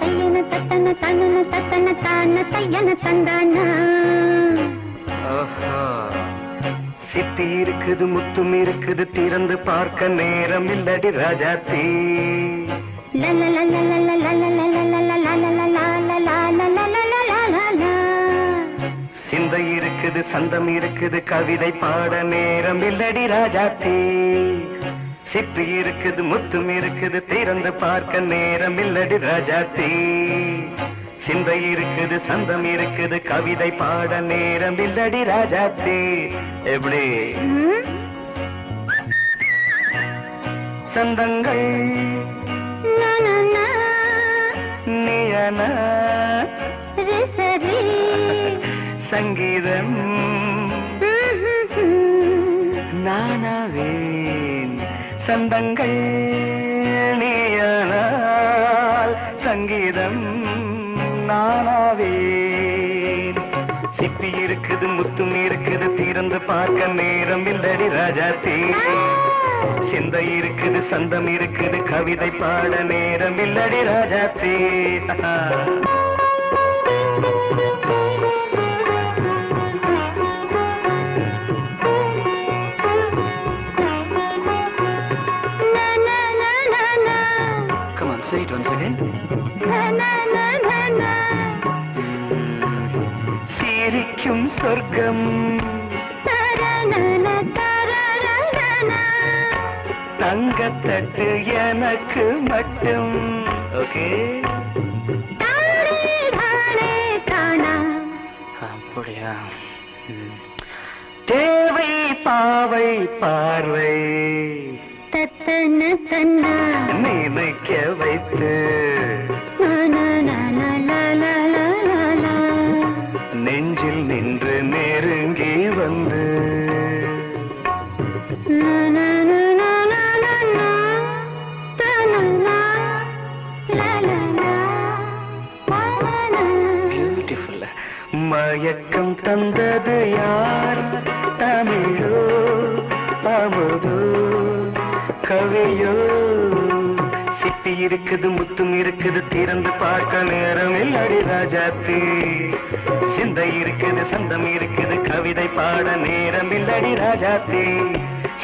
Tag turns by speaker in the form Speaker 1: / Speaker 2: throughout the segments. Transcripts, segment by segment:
Speaker 1: தையன தையன தத்தன தனன தத்தன தான தையன தந்தானா.
Speaker 2: சித்தி இருக்குது முத்தும் இருக்குது திறந்து பார்க்க நேரம் இல்லடி ராஜாத்தி சிந்தை இருக்குது சந்தம் இருக்குது கவிதை பாட நேரம் இல்லடி ராஜாத்தி சிப்பி இருக்குது முத்தும் இருக்குது திறந்து பார்க்க நேரம் இல்லடி ராஜாத்தி சிந்தை இருக்குது சந்தம் இருக்குது கவிதை பாட நேரம் இல்லடி ராஜாத்தி எப்படி? சந்தங்கள். நீயன. சங்கீதம். சந்தங்கள் நீயனால் சங்கீதம் நானாவே சிப்பி இருக்குது முத்தும் இருக்குது திறந்து பார்க்க நேரம் இல்லடி ராஜா தீ. சிந்தை இருக்குது சந்தம் இருக்குது கவிதை பாட நேரம் இல்லடி ராஜா தீ. சிரிக்கும். சொர்க்கம் தங்கத்தட்டு எனக்கு மட்டும். ஓகே? அப்படியா. தேவை பாவை பார்வை.
Speaker 1: தத்தன தன்னா.
Speaker 2: நினைக்க வைத்து. மயக்கம் தந்தது யார்? தமிழோ அமுதோ கவியோ. சிப்பி இருக்குது முத்தும் இருக்குது திறந்து பார்க்க நேரம் இல்லடி ராஜாத்தி சிந்தை இருக்குது சந்தம் இருக்குது கவிதை பாட நேரம் இல்லடி ராஜாத்தி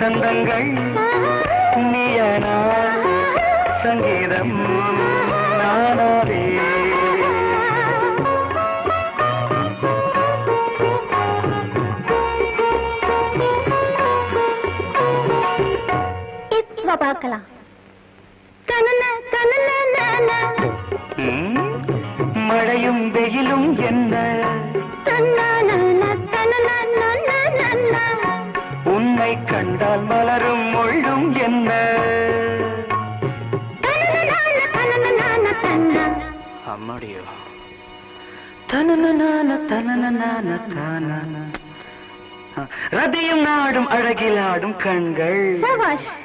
Speaker 2: சந்தங்கள் நீயனா சங்கீதம்.
Speaker 1: பார்க்கலாம்.
Speaker 2: மழையும் வெயிலும் என்ன?
Speaker 1: தனன
Speaker 2: உன்னை கண்டால் மலரும் மொழும் என்ன?
Speaker 1: தனன தனன தன்னா.
Speaker 2: அம்மாடியோ. தனன தனன தான. ரதியும் நாடும் அழகிலாடும் கண்கள்.
Speaker 1: சபாஷ்.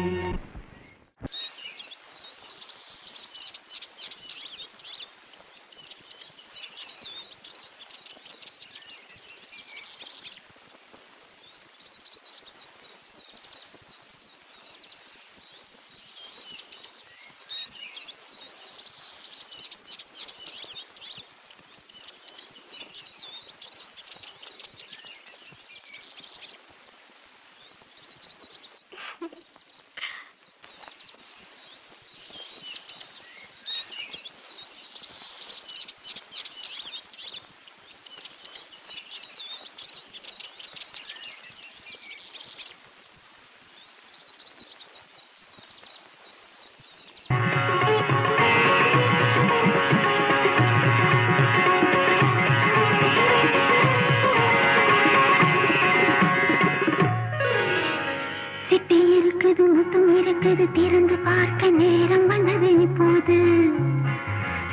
Speaker 1: இருக்குது திறந்து பார்க்க நேரம் வந்தது இப்போது.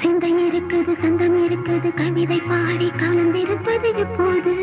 Speaker 1: சிந்தை இருக்குது சந்தம் இருக்குது கவிதை பாடி கலந்திருப்பது இப்போது.